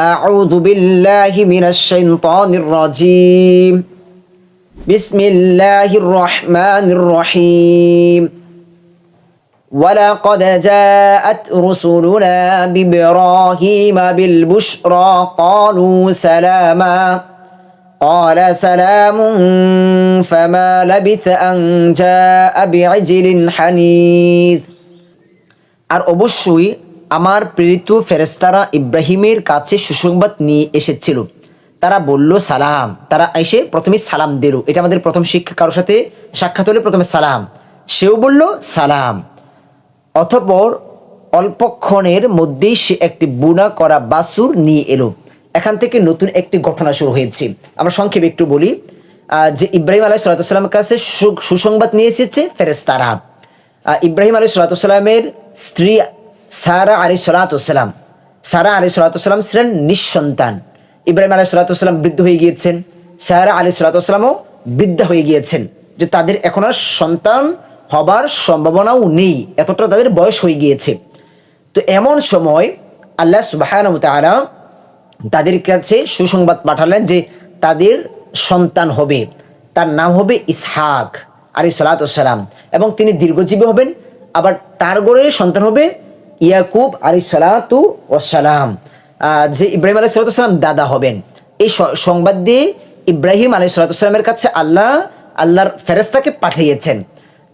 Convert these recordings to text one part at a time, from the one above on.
أعوذ بالله من الشيطان الرجيم بسم الله الرحمن الرحيم ولقد جاءت رسلنا بإبراهيم بالبشرى قالوا سلاما قال سلام فما لبث أن جاء بعجل حنيذ আর অবশ্যই আমার প্রেরিত ফেরেস্তারা ইব্রাহিমের কাছে সুসংবাদ নিয়ে এসেছিল। তারা বলল, সালাম। তারা এসে প্রথমে সালাম দিল। এটা আমাদের প্রথম শিক্ষা। কারোর সাথে সাক্ষাৎ হলে প্রথমে সালাম। সেও বলল, সালাম। অথপর অল্পক্ষণের মধ্যেই সে একটি বুনা করা বাসুর নিয়ে এলো। এখান থেকে নতুন একটি ঘটনা শুরু হয়েছে। আমরা সংক্ষেপে একটু বলি যে ইব্রাহিম আলাহ সাল্লামের কাছে সুসংবাদ নিয়ে এসেছে ফেরেস্তারা ইব্রাহিম আলী সালাতামের স্ত্রী সারা আলী সালাতাম সারা আলী সালাতাম ছিলেন নিঃসন্তান। ইব্রাহিম আলী সালাতাম বৃদ্ধ হয়ে গিয়েছেন। সারা আলী সালাতামও বৃদ্ধা হয়ে গিয়েছেন, যে তাদের এখন আর সন্তান হবার সম্ভাবনাও নেই, এতটা তাদের বয়স হয়ে গিয়েছে। তো এমন সময় আল্লাহ সুবাহ তাদের কাছে সুসংবাদ পাঠালেন যে তাদের সন্তান হবে। তার নাম হবে ইসহাক আলী সালাতাম এবং তিনি দীর্ঘজীবী হবেন, আবার তার গড়ে সন্তান হবে ইয়াকুব আলী সালাতু ওসালাম যে ইব্রাহিম আলী সালাতাম দাদা হবেন। এই সংবাদ দিয়ে ইব্রাহিম আলী সালাতামের কাছে আল্লাহ, আল্লাহর ফেরেস্তাকে পাঠিয়েছেন।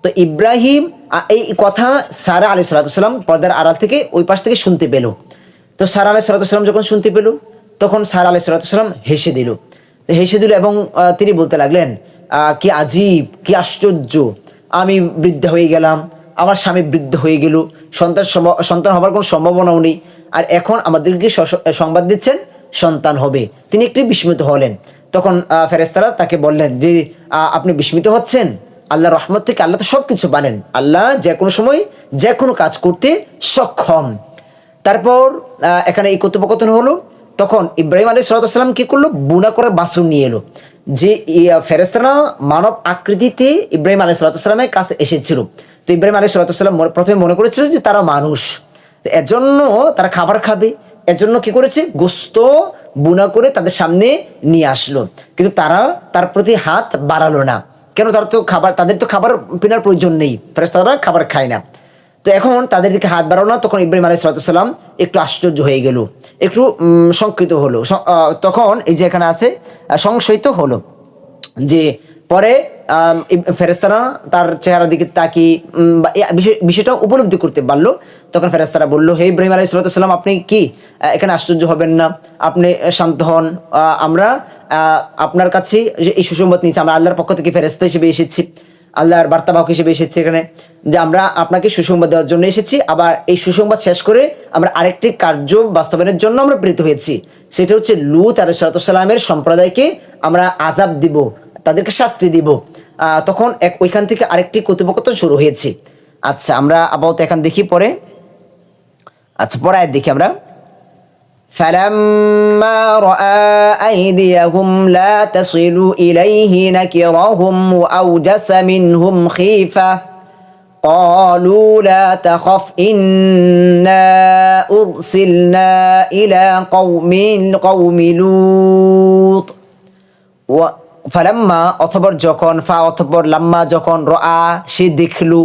তো ইব্রাহিম এই কথা সারা আলী সালাতাম পর্দার আড়াল থেকে ওই পাশ থেকে শুনতে পেল। তো সারা আলাই সালাতাম যখন শুনতে পেল, তখন সারা আলাই সালাতাম হেসে দিল। তো হেসে দিল এবং তিনি বলতে লাগলেন কি আজীব, কি আশ্চর্য, আমি বৃদ্ধ হয়ে গেলাম। আমার স্বামী বৃদ্ধ হয়ে গেল। সন্তান সন্তান হবার কোনো সম্ভাবনাও নেই। আর এখন আমাদেরকে সংবাদ দিচ্ছেন, সন্তান হবে। তিনি একটু বিস্মিত হলেন। তখন ফেরেস্তারা তাকে বললেন যে আপনি বিস্মিত হচ্ছেন? আল্লাহ রহমত থেকে আল্লাহ তো সব কিছু বানেন আল্লাহ যে কোনো সময় যে কোনো কাজ করতে সক্ষম। তারপর এখানে এই কথোপকথন হলো। তখন ইব্রাহিম আলী সালাতাম কি করল? বুনা করে বাসুর নিয়ে এলো। যে ফেরেস্তারা মানব আকৃতিতে ইব্রাহিম আলী সালাতামের কাছে এসেছিল। তো ইব্রাহিম আলী সালাতাম প্রথমে মনে করেছিল যে তারা মানুষ। এজন্য তারা খাবার খাবে। এজন্য কি করেছে? গোস্ত বুনা করে তাদের সামনে নিয়ে আসলো। কিন্তু তারা তার প্রতি হাত বাড়ালো না। কেন? তারা তো খাবার তাদের তো খাবার কেনার প্রয়োজন নেই। ফেরেস্তারা খাবার খায় না। তো এখন তাদের দিকে হাত বাড়ানো না। তখন ইব্রাহিম আলাই সালাতাম একটু আশ্চর্য হয়ে গেল। একটু সংকৃত হলো। তখন এই যে এখানে আছে সংশয়িত হলো যে পরে ফেরেস্তারা তার চেহারার দিকে তাকি বিষয়টা উপলব্ধি করতে পারল। তখন ফেরেস্তারা বলল, হে ইব্রাহিম আলাই সালাতাম আপনি কি? এখানে আশ্চর্য হবেন না। আপনি শান্ত হন। আমরা আপনার কাছে এই সুসংবাদ নিয়েছি, আমরা আল্লাহর পক্ষ থেকে ফেরেস্তা হিসেবে এসেছি। আল্লাহর বার্তাবাহক হিসেবে এসেছি এখানে। যে, আমরা আপনাকে সুসংবাদ দেওয়ার জন্য এসেছি। আবার এই সুসংবাদ শেষ করে আমরা আরেকটি কার্য বাস্তবায়নের জন্য আমরা প্রেরিত হয়েছি। সেটা হচ্ছে লুত আলাই সালাতামের সম্প্রদায়কে আমরা আজাব দিব। তাদেরকে শাস্তি দিব আহ, তখন এক ওইখান থেকে আরেকটি কর্তৃপক্ষত শুরু হয়েছে আচ্ছা আমরা আপাতত এখান দেখি পরে আচ্ছা পরে আয়াত দেখি আমরা فلما رأى أيديهم لا تصل إليه نكرهم وأوجس منهم خيفة قالوا لا تخف إنا أرسلنا إلى قوم قوم لوط ও- ফালাম্মা অথবর যখন, ফা অথবর লাম্মা যখন র আ সে দেখলু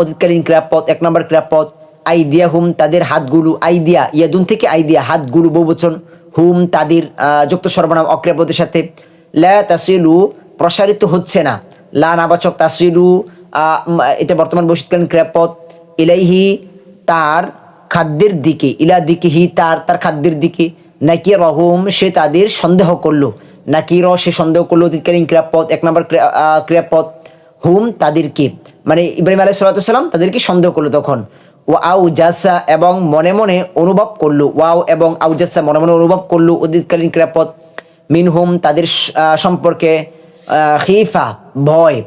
অতীতকালীন ক্রিয়াপদ, এক নম্বর ক্রিয়াপদ, আইদিয়া হুম তাদের হাতগুলো, আইদিয়া, ইয়াদুন থেকে আইদিয়া, হাতগুলো বহুবচন, হুম তাদের যুক্ত সর্বনাম অক্রিয়াপদের সাথে, লা তাসিলু, প্রসারিত হচ্ছে না। লা নাবাচক তাসিলু এটা বর্তমান বৈশিষ্ট্যকালীন ক্রিয়াপদ, ইলাইহি, তার খাদ্যের দিকে, ইলা দিকে হি, তার তার খাদ্যের দিকে নাকি রহম সে তাদের সন্দেহ করল। নাকি র সে সন্দেহ করল অতীতকালীন ক্রিয়াপদ এক নম্বর ক্রিয়াপদ হুম তাদেরকে। মানে ইব্রাহিম আলাই সাল্লাম তাদেরকে সন্দেহ করল তখন। ও আউ জাসা এবং মনে মনে অনুভব করল ওয়াও এবং আউ জাসা মনে মনে অনুভব করল অতীতকালীন ক্রিয়াপদ মিনহুম তাদের সম্পর্কে খিফা, ভয়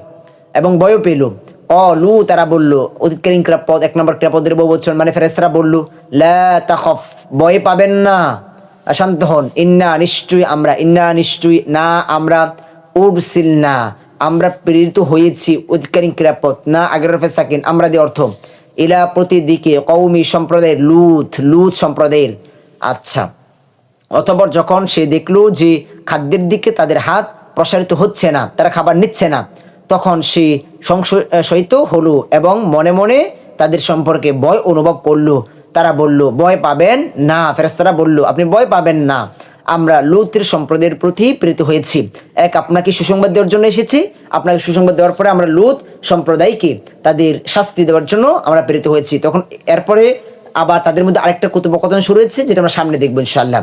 এবং ভয়ও পেল। অলু তারা বলল, অতীতকালীন ক্রিয়াপদ এক নম্বর ক্রিয়াপদের বহু বছর মানে ফেরেস্তারা বলল, লা তাখফ, ভয় পাবেন না। শান্ত হন। ইন্না নিশ্চয়ই আমরা, ইন্না নিশ্চয়ই না, আমরা উরসিল না আমরা প্রেরিত হয়েছি অধিকারী ক্রিয়াপদ না আগের রফে সাকিন, আমরা দিয়ে অর্থ। ইলা প্রতিদিকে কৌমি সম্প্রদায়ের লুথ লুথ সম্প্রদায়ের। আচ্ছা। অতপর যখন সে দেখল যে খাদ্যের দিকে তাদের হাত প্রসারিত হচ্ছে না, তারা খাবার নিচ্ছে না, তখন সে সংশয় সহিত হলো এবং মনে মনে তাদের সম্পর্কে ভয় অনুভব করল। তারা বলল, ভয় পাবেন না। ফেরেস্তারা বলল, আপনি ভয় পাবেন না। আমরা লুতের সম্প্রদায়ের প্রতি প্রেরিত হয়েছি। এক, আপনাকে সুসংবাদ দেওয়ার জন্য এসেছি। আপনাকে সুসংবাদ দেওয়ার পরে আমরা লুত সম্প্রদায়কে তাদের শাস্তি দেওয়ার জন্য আমরা প্রেরিত হয়েছি। তখন এরপরে আবার তাদের মধ্যে আরেকটা কথোপকথন শুরু হয়েছে, যেটা আমরা সামনে দেখব ইনশাল্লাহ